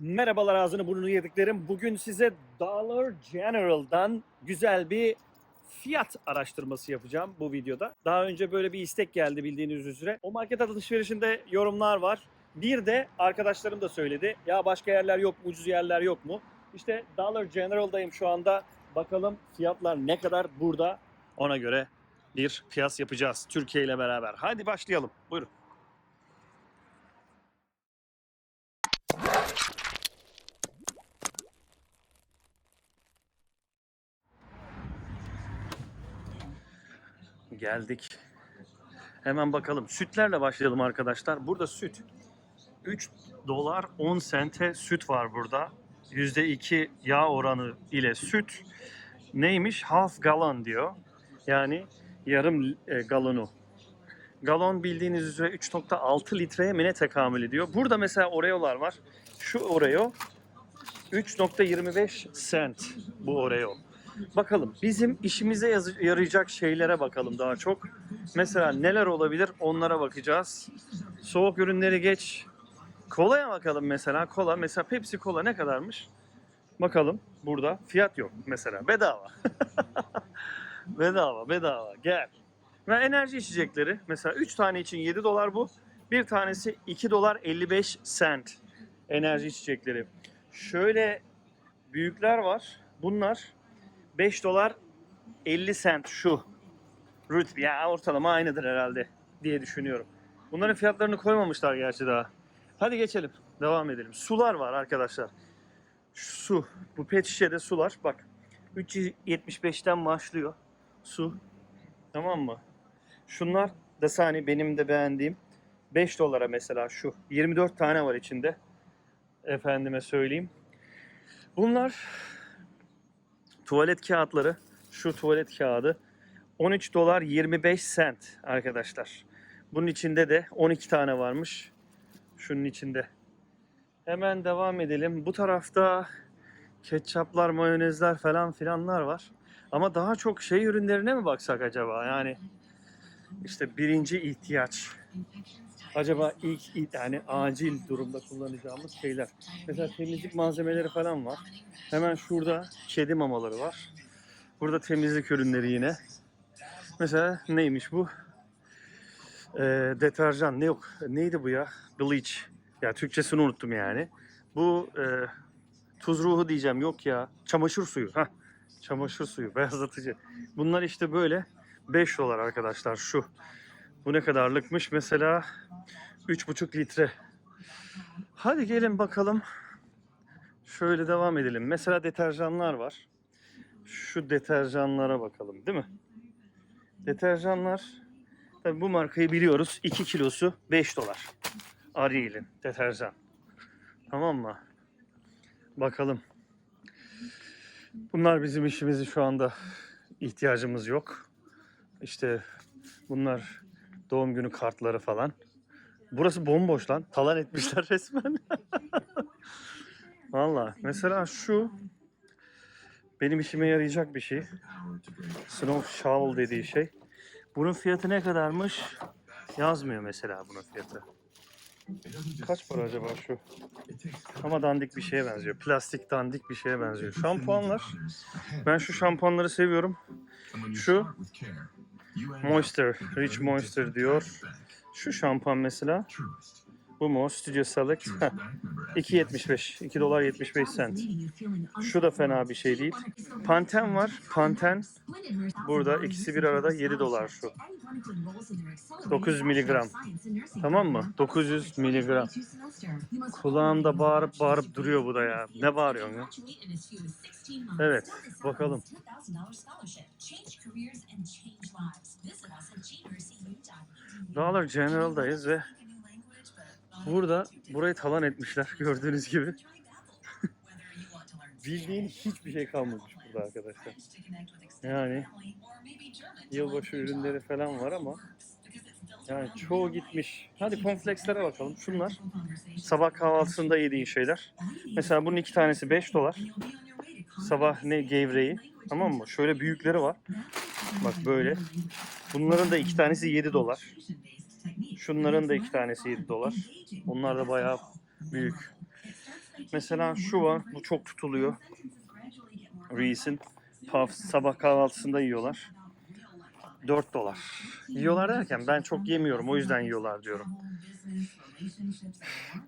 Merhabalar ağzını burnunu yediklerim. Bugün size Dollar General'dan güzel bir fiyat araştırması yapacağım bu videoda. Daha önce böyle bir istek geldi bildiğiniz üzere. O market alışverişinde yorumlar var. Bir de arkadaşlarım da söyledi. Ya başka yerler yok mu, ucuz yerler yok mu? İşte Dollar General'dayım şu anda. Bakalım fiyatlar ne kadar burada. Ona göre bir kıyas yapacağız Türkiye ile beraber. Hadi başlayalım. Buyurun. Geldik. Hemen bakalım. Sütlerle başlayalım arkadaşlar. Burada süt 3 dolar 10 sente süt var burada. %2 yağ oranı ile süt neymiş? Half gallon diyor. Yani yarım e, galonu. Galon bildiğiniz üzere 3.6 litreye mi ne tekamül ediyor. Burada mesela Oreo'lar var. Şu Oreo 3.25 cent bu Oreo. Bakalım bizim işimize yarayacak şeylere bakalım daha çok. Mesela neler olabilir onlara bakacağız. Soğuk ürünleri geç. Kolaya bakalım mesela. Kola mesela Pepsi Cola ne kadarmış? Bakalım burada fiyat yok mesela bedava. bedava bedava gel. Ve enerji içecekleri mesela 3 tane için 7 dolar bu. Bir tanesi 2 dolar 55 cent enerji içecekleri. Şöyle büyükler var. Bunlar 5 dolar 50 cent şu. Root ya ortalama aynıdır herhalde diye düşünüyorum. Bunların fiyatlarını koymamışlar gerçi daha. Hadi geçelim. Devam edelim. Sular var arkadaşlar. Şu su. Bu pet şişede sular. Bak. 375'ten başlıyor. Su. Tamam mı? Şunlar Dasani benim de beğendiğim. 5 dolara mesela şu. 24 tane var içinde. Efendime söyleyeyim. Bunlar tuvalet kağıtları. Şu tuvalet kağıdı 13 dolar 25 cent arkadaşlar. Bunun içinde de 12 tane varmış. Şunun içinde. Hemen devam edelim. Bu tarafta ketçaplar, mayonezler falan filanlar var. Ama daha çok şey ürünlerine mi baksak acaba? Yani işte birinci ihtiyaç. Acaba ilk yani acil durumda kullanacağımız şeyler. Mesela temizlik malzemeleri falan var. Hemen şurada kedi mamaları var. Burada temizlik ürünleri yine. Mesela neymiş bu? Ee, deterjan ne yok? Neydi bu ya? Bleach. Ya Türkçesini unuttum yani. Bu e, tuz ruhu diyeceğim yok ya. Çamaşır suyu. Hah. Çamaşır suyu, beyazlatıcı. Bunlar işte böyle 5 dolar arkadaşlar şu. Bu ne kadarlıkmış? Mesela 3,5 litre. Hadi gelin bakalım. Şöyle devam edelim. Mesela deterjanlar var. Şu deterjanlara bakalım değil mi? Deterjanlar tabii bu markayı biliyoruz. 2 kilosu 5 dolar. Ariel'in deterjan. Tamam mı? Bakalım. Bunlar bizim işimizi şu anda ihtiyacımız yok. İşte bunlar doğum günü kartları falan. Burası bomboş lan. Talan etmişler resmen. Valla mesela şu benim işime yarayacak bir şey. Snow Shovel dediği şey. Bunun fiyatı ne kadarmış? Yazmıyor mesela bunun fiyatı. Kaç para acaba şu? Ama dandik bir şeye benziyor. Plastik dandik bir şeye benziyor. Şampuanlar. Ben şu şampuanları seviyorum. Şu Moisture, Rich Moisture diyor. Şu şampuan mesela. Bu mu? Studio Select. Heh, 2.75. 2 dolar 75 cent. Şu da fena bir şey değil. Panten var. Panten burada ikisi bir arada 7 dolar şu. 900 miligram. Tamam mı? 900 miligram. Kulağımda bağırıp bağırıp duruyor bu da ya. Ne bağırıyorsun ya? Evet, bakalım. Dollar General'dayız ve burada burayı talan etmişler gördüğünüz gibi. Bildiğin hiçbir şey kalmamış burada arkadaşlar. Yani yılbaşı ürünleri falan var ama yani çoğu gitmiş. Hadi cornflakes'lere bakalım. Şunlar sabah kahvaltısında yediğin şeyler. Mesela bunun iki tanesi 5 dolar. Sabah ne gevreği. Tamam mı? Şöyle büyükleri var. Bak böyle. Bunların da iki tanesi 7 dolar. Şunların da iki tanesi 7 dolar. Onlar da bayağı büyük. Mesela şu var. Bu çok tutuluyor. Reese'in Puff sabah kahvaltısında yiyorlar. 4 dolar. Yiyorlar derken ben çok yemiyorum o yüzden yiyorlar diyorum.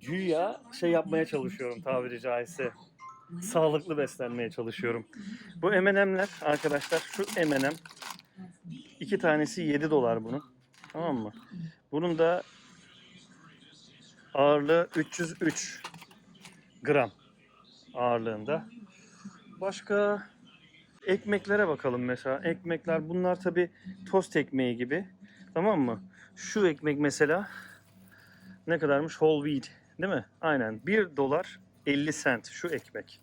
Güya şey yapmaya çalışıyorum tabiri caizse. Sağlıklı beslenmeye çalışıyorum. Bu M&M'ler arkadaşlar şu M&M iki tanesi 7 dolar bunun. Tamam mı? Bunun da ağırlığı 303 gram ağırlığında. Başka ekmeklere bakalım mesela. Ekmekler bunlar tabi tost ekmeği gibi. Tamam mı? Şu ekmek mesela ne kadarmış? Whole wheat değil mi? Aynen 1 dolar 50 cent şu ekmek.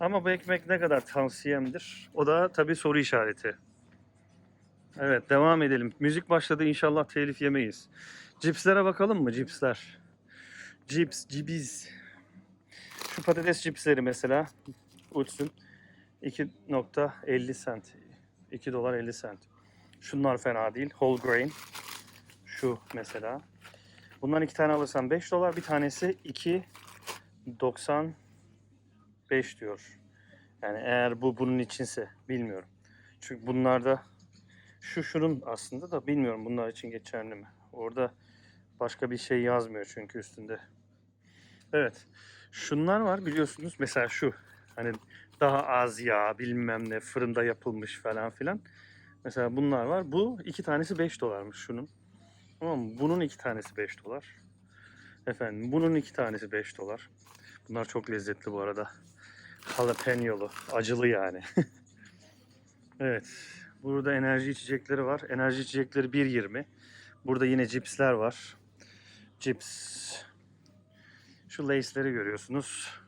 Ama bu ekmek ne kadar tavsiyemdir? O da tabi soru işareti. Evet devam edelim. Müzik başladı inşallah telif yemeyiz. Cipslere bakalım mı? Cipsler. Cips, cibiz. Şu patates cipsleri mesela. Uçsun. 2.50 cent. 2 dolar 50 cent. Şunlar fena değil. Whole grain. Şu mesela. Bundan iki tane alırsan 5 dolar. Bir tanesi 2.95 diyor. Yani eğer bu bunun içinse bilmiyorum. Çünkü bunlarda şu şunun aslında da bilmiyorum bunlar için geçerli mi. Orada başka bir şey yazmıyor çünkü üstünde. Evet. Şunlar var biliyorsunuz. Mesela şu. Hani daha az yağ bilmem ne fırında yapılmış falan filan. Mesela bunlar var. Bu iki tanesi 5 dolarmış şunun. Tamam mı? Bunun iki tanesi 5 dolar. Efendim bunun iki tanesi 5 dolar. Bunlar çok lezzetli bu arada. Jalapeñolu. Acılı yani. evet. Burada enerji içecekleri var. Enerji içecekleri 1.20. Burada yine cipsler var. Cips. Şu Lay's'leri görüyorsunuz.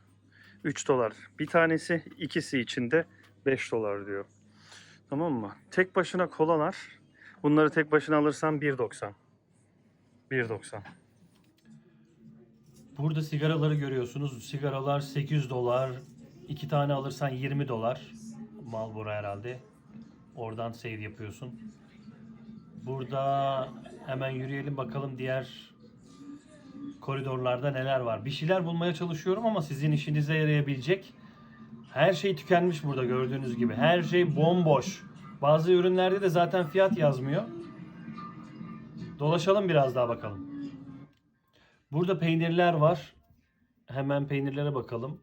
3 dolar. Bir tanesi ikisi içinde 5 dolar diyor. Tamam mı? Tek başına kolalar. Bunları tek başına alırsan 1.90. 1.90. Burada sigaraları görüyorsunuz. Sigaralar 8 dolar. 2 tane alırsan 20 dolar. Marlboro herhalde. Oradan save yapıyorsun. Burada hemen yürüyelim bakalım diğer koridorlarda neler var. Bir şeyler bulmaya çalışıyorum ama sizin işinize yarayabilecek. Her şey tükenmiş burada gördüğünüz gibi. Her şey bomboş. Bazı ürünlerde de zaten fiyat yazmıyor. Dolaşalım biraz daha bakalım. Burada peynirler var. Hemen peynirlere bakalım.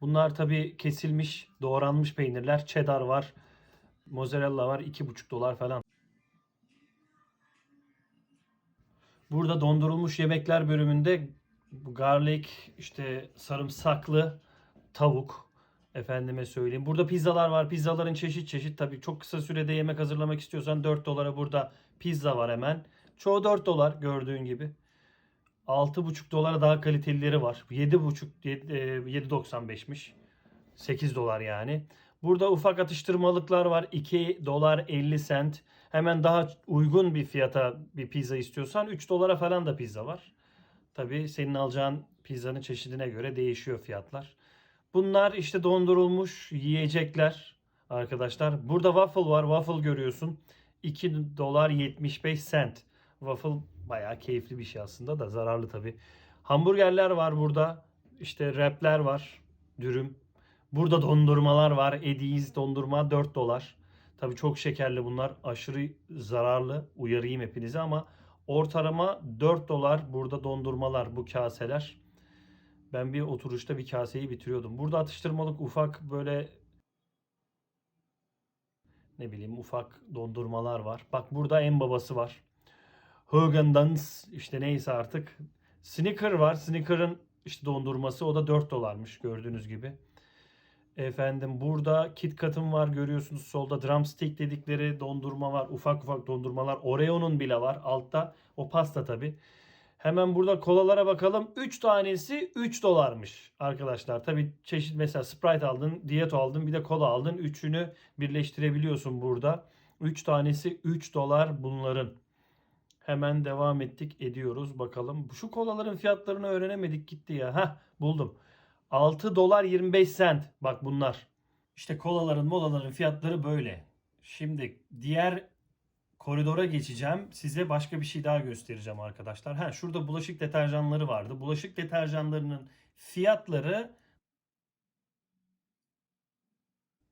Bunlar tabi kesilmiş, doğranmış peynirler. Cheddar var. Mozzarella var. 2,5 dolar falan. Burada dondurulmuş yemekler bölümünde garlic, işte sarımsaklı tavuk efendime söyleyeyim. Burada pizzalar var. Pizzaların çeşit çeşit. Tabii çok kısa sürede yemek hazırlamak istiyorsan 4 dolara burada pizza var hemen. Çoğu 4 dolar gördüğün gibi. 6,5 dolara daha kalitelileri var. 7,5 yedi- e, 7.95'miş. 8 dolar yani. Burada ufak atıştırmalıklar var. 2 dolar 50 sent. Hemen daha uygun bir fiyata bir pizza istiyorsan 3 dolara falan da pizza var. Tabii senin alacağın pizzanın çeşidine göre değişiyor fiyatlar. Bunlar işte dondurulmuş yiyecekler arkadaşlar. Burada waffle var. Waffle görüyorsun. 2 dolar 75 sent. Waffle bayağı keyifli bir şey aslında da zararlı tabii. Hamburgerler var burada. İşte wrapler var. Dürüm. Burada dondurmalar var. Eddie's dondurma 4 dolar. Tabii çok şekerli bunlar. Aşırı zararlı. Uyarayım hepinize ama ortalama 4 dolar burada dondurmalar bu kaseler. Ben bir oturuşta bir kaseyi bitiriyordum. Burada atıştırmalık ufak böyle ne bileyim ufak dondurmalar var. Bak burada en babası var. Haagen-Dazs işte neyse artık. Snicker var. Snicker'ın işte dondurması o da 4 dolarmış gördüğünüz gibi. Efendim burada KitKat'ın var görüyorsunuz solda drumstick dedikleri dondurma var. Ufak ufak dondurmalar. Oreo'nun bile var altta. O pasta tabi. Hemen burada kolalara bakalım. 3 tanesi 3 dolarmış arkadaşlar. Tabi çeşit mesela Sprite aldın, Dieto aldın, bir de kola aldın. Üçünü birleştirebiliyorsun burada. 3 tanesi 3 dolar bunların. Hemen devam ettik ediyoruz bakalım. Şu kolaların fiyatlarını öğrenemedik gitti ya. Heh buldum. 6 dolar 25 sent. Bak bunlar. İşte kolaların molaların fiyatları böyle. Şimdi diğer koridora geçeceğim. Size başka bir şey daha göstereceğim arkadaşlar. Ha şurada bulaşık deterjanları vardı. Bulaşık deterjanlarının fiyatları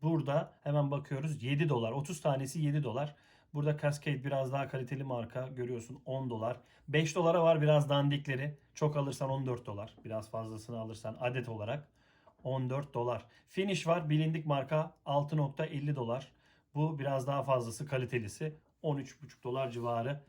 burada hemen bakıyoruz 7 dolar. 30 tanesi 7 dolar. Burada Cascade biraz daha kaliteli marka görüyorsun 10 dolar. 5 dolara var biraz dandikleri. Çok alırsan 14 dolar. Biraz fazlasını alırsan adet olarak 14 dolar. Finish var bilindik marka 6.50 dolar. Bu biraz daha fazlası kalitelisi 13.5 dolar civarı.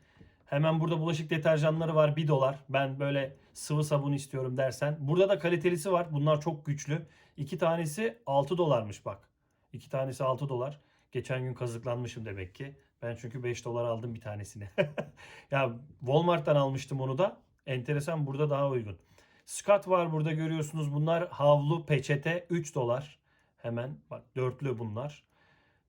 Hemen burada bulaşık deterjanları var 1 dolar. Ben böyle sıvı sabun istiyorum dersen. Burada da kalitelisi var. Bunlar çok güçlü. İki tanesi 6 dolarmış bak. İki tanesi 6 dolar. Geçen gün kazıklanmışım demek ki. Ben çünkü 5 dolar aldım bir tanesini. ya Walmart'tan almıştım onu da. Enteresan burada daha uygun. Scott var burada görüyorsunuz. Bunlar havlu peçete 3 dolar. Hemen bak dörtlü bunlar.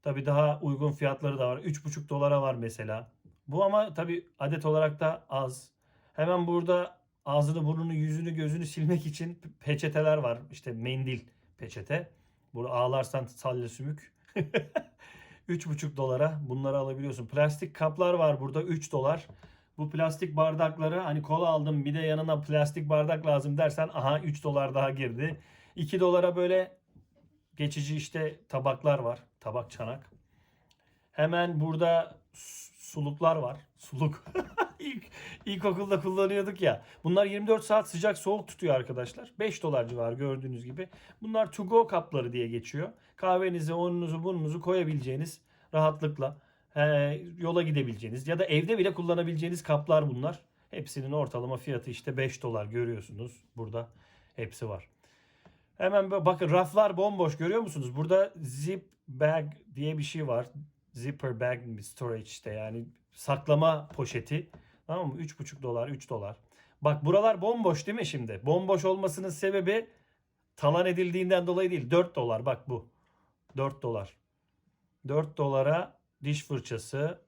Tabi daha uygun fiyatları da var. 3,5 dolara var mesela. Bu ama tabi adet olarak da az. Hemen burada ağzını, burnunu, yüzünü, gözünü silmek için pe- peçeteler var. İşte mendil peçete. Burada ağlarsan salya sümük. 3,5 dolara bunları alabiliyorsun. Plastik kaplar var burada 3 dolar. Bu plastik bardakları hani kola aldım bir de yanına plastik bardak lazım dersen aha 3 dolar daha girdi. 2 dolara böyle geçici işte tabaklar var. Tabak çanak. Hemen burada su- suluklar var. Suluk. İlk ilkokulda kullanıyorduk ya. Bunlar 24 saat sıcak soğuk tutuyor arkadaşlar. 5 dolar civarı gördüğünüz gibi. Bunlar to go kapları diye geçiyor. Kahvenizi, onunuzu, bununuzu koyabileceğiniz rahatlıkla he, yola gidebileceğiniz ya da evde bile kullanabileceğiniz kaplar bunlar. Hepsinin ortalama fiyatı işte 5 dolar görüyorsunuz. Burada hepsi var. Hemen bakın raflar bomboş görüyor musunuz? Burada zip bag diye bir şey var. Zipper bag storage işte yani saklama poşeti. Tamam mı? 3,5 dolar 3 dolar. Bak buralar bomboş değil mi şimdi? Bomboş olmasının sebebi talan edildiğinden dolayı değil. 4 dolar bak bu. 4 dolar. 4 dolara diş fırçası.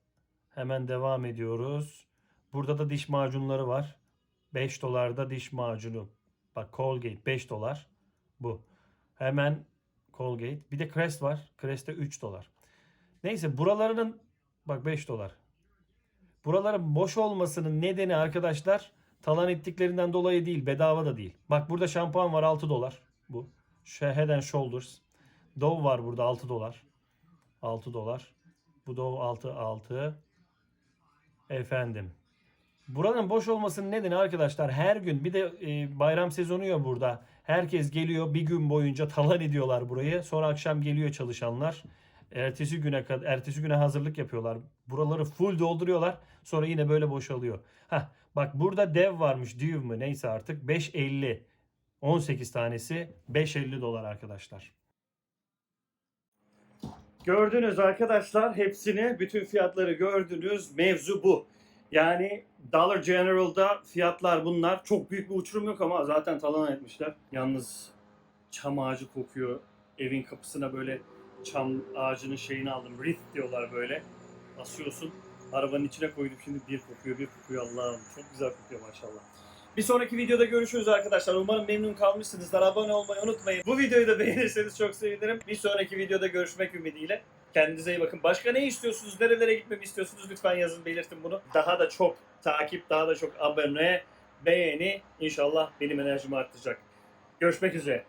Hemen devam ediyoruz. Burada da diş macunları var. 5 dolarda diş macunu. Bak Colgate 5 dolar. Bu. Hemen Colgate. Bir de Crest var. Crest'te 3 dolar. Neyse buralarının bak 5 dolar. Buraların boş olmasının nedeni arkadaşlar talan ettiklerinden dolayı değil. Bedava da değil. Bak burada şampuan var 6 dolar. Bu. Head and Shoulders. Dove var burada 6 dolar. 6 dolar. Bu Dove 6 6. Efendim. Buranın boş olmasının nedeni arkadaşlar her gün bir de e, bayram sezonu ya burada. Herkes geliyor bir gün boyunca talan ediyorlar burayı. Sonra akşam geliyor çalışanlar. Ertesi güne kad- ertesi güne hazırlık yapıyorlar. Buraları full dolduruyorlar. Sonra yine böyle boşalıyor. Heh, bak burada dev varmış. Div mi neyse artık 5.50. 18 tanesi 5.50 dolar arkadaşlar. Gördünüz arkadaşlar hepsini bütün fiyatları gördünüz. Mevzu bu. Yani Dollar General'da fiyatlar bunlar. Çok büyük bir uçurum yok ama zaten talan etmişler. Yalnız çam ağacı kokuyor. Evin kapısına böyle çam ağacının şeyini aldım. Wreath diyorlar böyle. Asıyorsun. Arabanın içine koydum şimdi bir kokuyor bir kokuyor Allah'ım. Çok güzel kokuyor maşallah. Bir sonraki videoda görüşürüz arkadaşlar. Umarım memnun kalmışsınızdır. Abone olmayı unutmayın. Bu videoyu da beğenirseniz çok sevinirim. Bir sonraki videoda görüşmek ümidiyle. Kendinize iyi bakın. Başka ne istiyorsunuz? Nerelere gitmemi istiyorsunuz? Lütfen yazın belirtin bunu. Daha da çok takip, daha da çok abone, beğeni inşallah benim enerjimi arttıracak. Görüşmek üzere.